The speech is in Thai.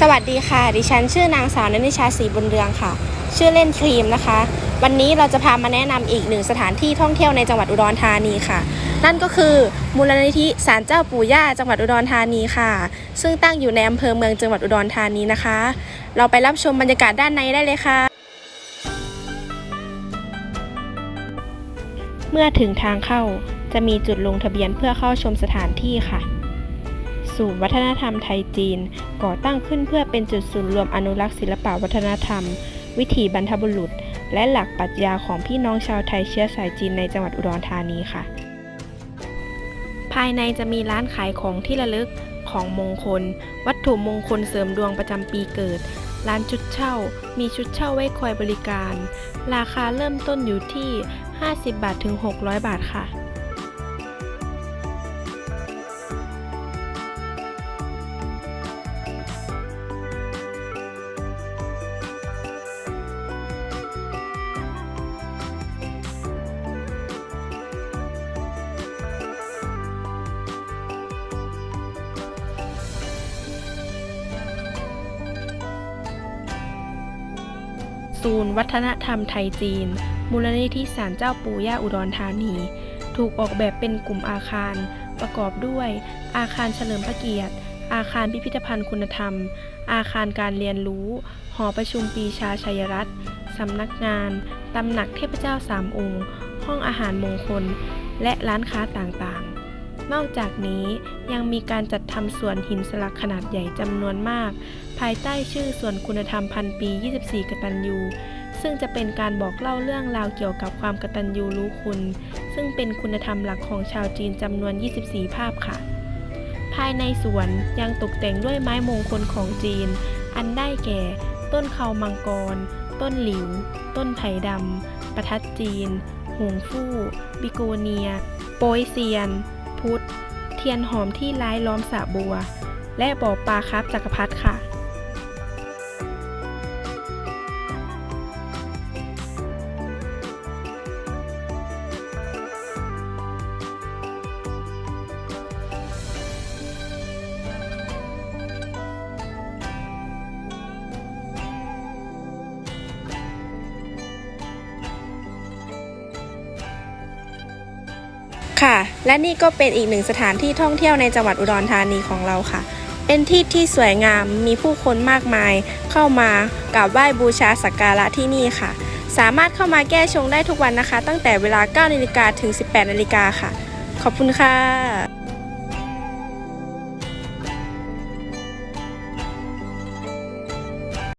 สวัสดีค่ะ ดิฉันชื่อนางสาวนนิชาศรีบุญเรืองค่ะ ชื่อเล่นครีมนะคะ วันนี้เราจะพามาแนะนำอีกหนึ่งสถานที่ท่องเที่ยวในจังหวัดอุดรธานีค่ะ นั่นก็คือมูลนิธิศาลเจ้าปู่ย่าจังหวัดอุดรธานีค่ะ ซึ่งตั้งอยู่ในอำเภอเมืองจังหวัดอุดรธานีนะคะ เราไปรับชมบรรยากาศด้านในได้เลยค่ะ เมื่อถึงทางเข้าจะมีจุดลงทะเบียนเพื่อเข้าชมสถานที่ค่ะ ศูนย์วัฒนธรรมไทยจีน ก่อตั้งขึ้นเพื่อเป็นจุดศูนย์รวมอนุรักษ์ศิลปวัฒนธรรม วิถีบรรพบุรุษ และหลักปรัชญาของพี่น้องชาวไทยเชื้อสายจีนในจังหวัดอุดรธานีค่ะ ภายในจะมีร้านขายของที่ระลึกของมงคล วัตถุมงคลเสริมดวงประจำปีเกิด ร้านชุดเช่า มีชุดเช่าไว้คอยบริการ ราคาเริ่มต้นอยู่ที่ 50 บาทถึง 600 บาทค่ะ ศูนย์วัฒนธรรมไทยจีน มูลนิธิศาลเจ้าปู่ย่าอุดรธานี ถูกออกแบบเป็นกลุ่มอาคาร ประกอบด้วย อาคารเฉลิมพระเกียรติ อาคารพิพิธภัณฑ์คุณธรรม อาคารการเรียนรู้ หอประชุมปีชาชัยรัตน์สำนักงาน ตำหนักเทพเจ้าสามองค์ ห้องอาหารมงคล และร้านค้าต่างๆ นอกจากนี้ยังมีการจัดทำสวนหินสลักขนาดใหญ่จำนวนมาก ภายใต้ชื่อสวนคุณธรรมพันปี 24 กตัญญูซึ่งจะเป็นการบอกเล่าเรื่องราวเกี่ยวกับความกตัญญูรู้คุณ ซึ่งเป็นคุณธรรมหลักของชาวจีนจำนวน 24 ภาพค่ะ ภายในสวนยังตกแต่งด้วยไม้มงคลของจีน อันได้แก่ ต้นเขามังกร ต้นหลิว ต้นไผ่ดำประทัดจีน หงฟู่ บิโกเนีย โปยเซียน พุทธ เทียนหอมที่ร้ายล้อมสระบัว และบ่อปลาครับจักรพรรดิค่ะ ค่ะ และนี่ก็เป็นอีกหนึ่งสถานที่ท่องเที่ยวในจังหวัดอุดรธานีของเราค่ะ เป็นที่ที่สวยงามมีผู้คนมากมาย เข้ามากราบไหว้บูชาสักการะที่นี่ค่ะ สามารถเข้ามาแก้ชงได้ทุกวันนะคะ ตั้งแต่เวลา9นาฬิกาถึง 18นาฬิกาค่ะ ขอบคุณค่ะ